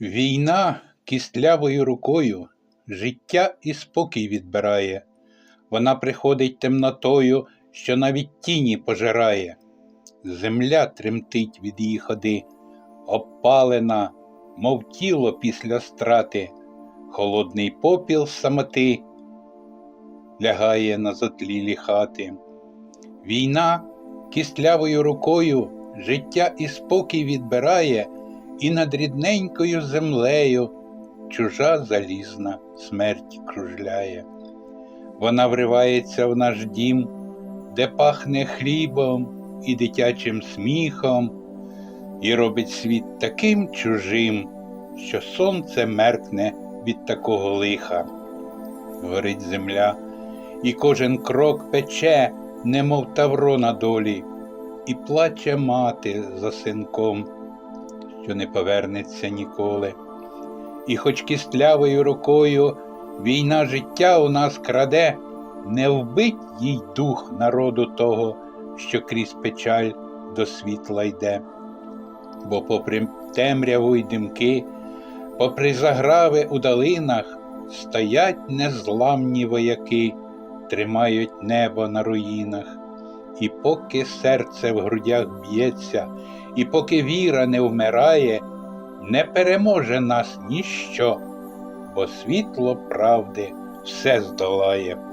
Війна кістлявою рукою життя і спокій відбирає. Вона приходить темнотою, що навіть тіні пожирає. Земля тремтить від її ходи, обпалена, мов тіло після страти, холодний попіл самоти лягає на затлілі хати. Війна кістлявою рукою життя і спокій відбирає, і над рідненькою землею чужа залізна смерть кружляє. Вона вривається в наш дім, де пахне хлібом і дитячим сміхом, і робить світ таким чужим, що сонце меркне від такого лиха. Горить земля, і кожен крок пече, немов тавро на долі, і плаче мати за синком, що не повернеться ніколи. І хоч кістлявою рукою війна життя у нас краде, не вбить їй дух народу того, що крізь печаль до світла йде. Бо попри темряву й димки, попри заграви у долинах, стоять незламні вояки, тримають небо на руїнах. І поки серце в грудях б'ється, і поки віра не вмирає, не переможе нас ніщо, бо світло правди все здолає.